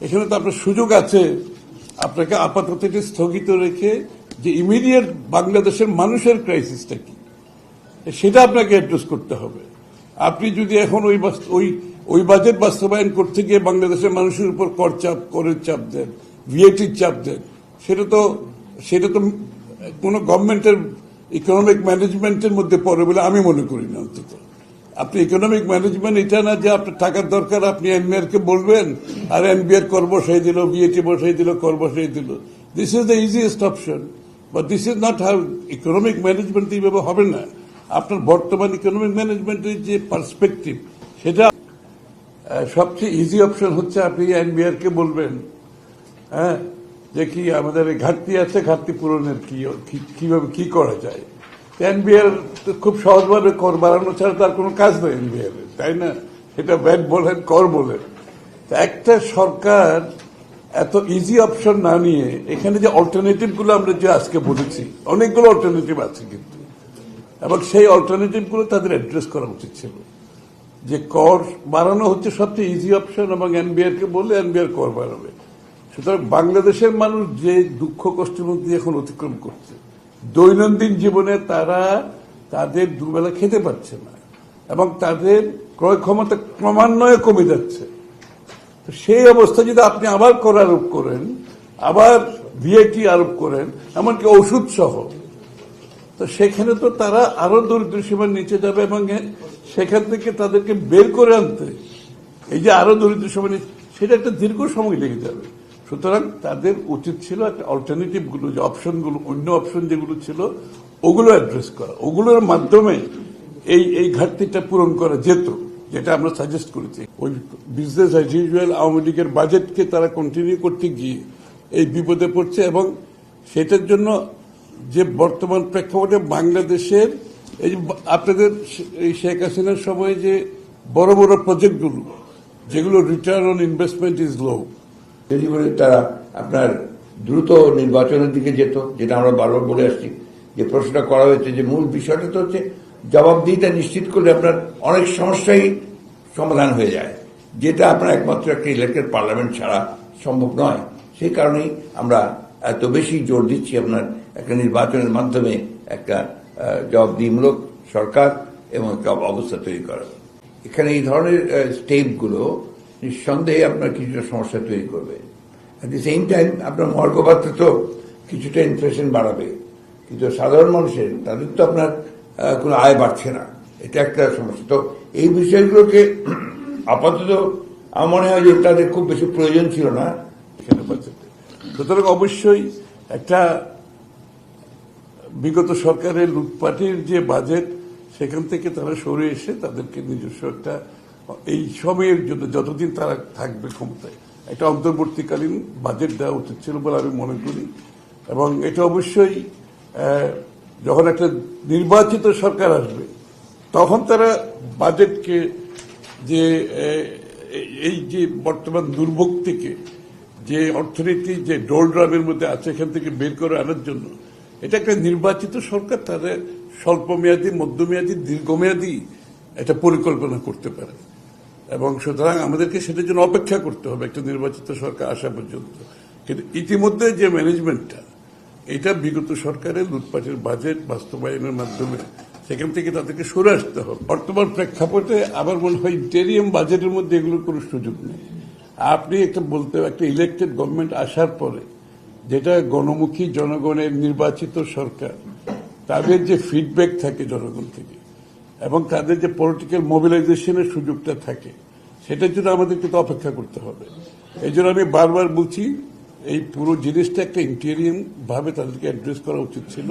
এখানে তো আপনার সুযোগ আছে। আপনাকে আপাতত এটি স্থগিত রেখে যে ইমিডিয়েট বাংলাদেশের মানুষের ক্রাইসিসটা কি? সেটা আপনাকে অ্যাড্রেস করতে হবে। আপনি যদি এখন ওই ওই ওই বাজেট বাস্তবায়ন করতে গিয়ে বাংলাদেশের মানুষের উপর কর চাপ, করের চাপ দেন ভিএটির চাপ দেন, সেটা তো সেটা তো কোনো গভর্নমেন্টের ইকোনমিক ম্যানেজমেন্টের মধ্যে পড়ে বলে আমি মনে করি না অন্তত। আপনি ইকোনমিক ম্যানেজমেন্ট এটা না যে আপনার টাকার দরকার, আপনি এনবিআর কে বলবেন, আর এনবিআর কর বসাই দিল বিএটি বসাই দিল কর বসাই দিল। This is the easiest option but this is not how economic management এইভাবে হবে না। আপনার বর্তমান ইকোনমিক ম্যানেজমেন্টের যে পার্সপেক্টিভ সেটা সবচেয়ে ইজি অপশন হচ্ছে আপনি এনবিআর কে বলবেন হ্যাঁ? যে কি আমাদের ঘাটতি আছে, ঘাটতি পূরণের কি, কীভাবে কি করা যায়? এনবিআর খুব সহজভাবে কর বাড়ানো ছাড়া তার কোনো কাজ নেই এনবিআর তাই না? সেটা ব্যাট বলেন কর বলেন একটা সরকার এত ইজি অপশন না নিয়ে এখানে যে অল্টারনেটিভগুলো আমরা যে আজকে বলেছি, অনেকগুলো অল্টারনেটিভ আছে কিন্তু। এবং সেই অল্টারনেটিভগুলো তাদের অ্যাড্রেস করা উচিত ছিল। যে কর বাড়ানো হচ্ছে সবচেয়ে ইজি অপশন এবং এনবিআর কে বললে এনবিআর কর বাড়াবে। সুতরাং বাংলাদেশের মানুষ যে দুঃখ কষ্টের মধ্যে এখন অতিক্রম করছে দৈনন্দিন জীবনে তারা তাদের দুবেলা খেতে পারছে না এবং তাদের ক্রয় ক্ষমতা ক্রমান্বয়ে কমে যাচ্ছে। তো সেই অবস্থা যদি আপনি আবার কর আরোপ করেন, আবার ভিআইটি আরোপ করেন, এমনকি ওষুধ সহ, তো সেখানে তো তারা আরও দরিদ্র সীমার নিচে যাবে এবং সেখান থেকে তাদেরকে বের করে আনতে, এই যে আরও দরিদ্র সীমার সেটা একটা দীর্ঘ সময় লেগে যাবে। সুতরাং তাদের উচিত ছিল একটা অল্টারনেটিভগুলো, যে অপশনগুলো, অন্য অপশন যেগুলো ছিল, ওগুলো অ্যাড্রেস করা। ওগুলোর মাধ্যমে এই এই ঘাটতিটা পূরণ করা যেত, যেটা আমরা সাজেস্ট করেছি। ওই বিজনেস অ্যাজ ইউজুয়াল আওয়ামী লীগের বাজেটকে তারা কন্টিনিউ করতে গিয়ে এই বিপদে পড়ছে এবং সেটার জন্য যে বর্তমান প্রেক্ষাপটে বাংলাদেশের এই যে আপনাদের এই শেখ হাসিনার সময় যে বড় বড় প্রজেক্টগুলো যেগুলো return on investment is low যদি বলে তারা আপনার দ্রুত নির্বাচনের দিকে যেত, যেটা আমরা বারবার বলে আসছি, যে প্রশ্নটা করা হয়েছে যে মূল বিষয়টা তো হচ্ছে জবাবদিহিতা নিশ্চিত করলে আপনার অনেক সমস্যাই সমাধান হয়ে যায়। যেটা আপনার একমাত্র একটা ইলেক্টেড পার্লামেন্ট ছাড়া সম্ভব নয়। সেই কারণেই আমরা এত বেশি জোর দিচ্ছি আপনার একটা নির্বাচনের মাধ্যমে একটা জবাবদিহিমূলক সরকার এবং একটা অবস্থা তৈরি করা। এখানে এই ধরনের স্টেপগুলো নিঃসন্দেহে আপনার কিছুটা সমস্যা তৈরি করবে। অ্যাট দি সেম টাইম আপনার মর্গপাত্র তো কিছুটা ইনফ্লেশন বাড়াবে। কিন্তু সাধারণ মানুষের, তাদের তো আপনার কোনো আয় বাড়ছে না। এটা একটা সমস্যা। তো এই বিষয়গুলোকে আপাতত আমার মনে হয় যে তাদের খুব বেশি প্রয়োজন ছিল না। সুতরাং অবশ্যই একটা বিগত সরকারের লুটপাটির যে বাজেট, সেখান থেকে তারা সরে এসে তাদেরকে নিজস্ব একটা এই সময়ের জন্য যতদিন তারা থাকবে ক্ষমতায়, এটা অন্তর্বর্তীকালীন বাজেট দেওয়া উচিত ছিল বলে আমি মনে করি। এবং এটা অবশ্যই যখন একটা নির্বাচিত সরকার আসবে, তখন তারা বাজেটকে যে এই যে বর্তমান দুর্ভোগ থেকে যে অর্থনীতি যে ডোলড্রামের মধ্যে আছে এখান থেকে বের করে আনার জন্য, এটা একটা নির্বাচিত সরকার, তাদের স্বল্পমেয়াদী, মধ্যমেয়াদী, দীর্ঘমেয়াদী একটা পরিকল্পনা করতে পারে। এবং সুতরাং আমাদেরকে সেটার জন্য অপেক্ষা করতে হবে, একটা নির্বাচিত সরকার আসা পর্যন্ত। কিন্তু ইতিমধ্যে যে ম্যানেজমেন্টটা, এটা বিগত সরকারের লুটপাটের বাজেট বাস্তবায়নের মাধ্যমে সেখান থেকে তাদেরকে সরে আসতে হবে। বর্তমান প্রেক্ষাপটে আবার মনে হয় ইন্টেরিয়াম বাজেটের মধ্যে এগুলোর কোনো সুযোগ নেই। আপনি একটা বলতে, একটা ইলেকটেড গভর্নমেন্ট আসার পরে যেটা গণমুখী জনগণের নির্বাচিত সরকার, তাদের যে ফিডব্যাক থাকে জনগণ থেকে এবং তাদের যে পলিটিক্যাল মোবিলাইজেশনের সুযোগটা থাকে, সেটার জন্য আমাদের কিন্তু অপেক্ষা করতে হবে। এই জন্য আমি বারবার বলছি, এই পুরো জিনিসটা একটা ইন্টেরিয়াম ভাবে তাদেরকে অ্যাড্রেস করা উচিত ছিল।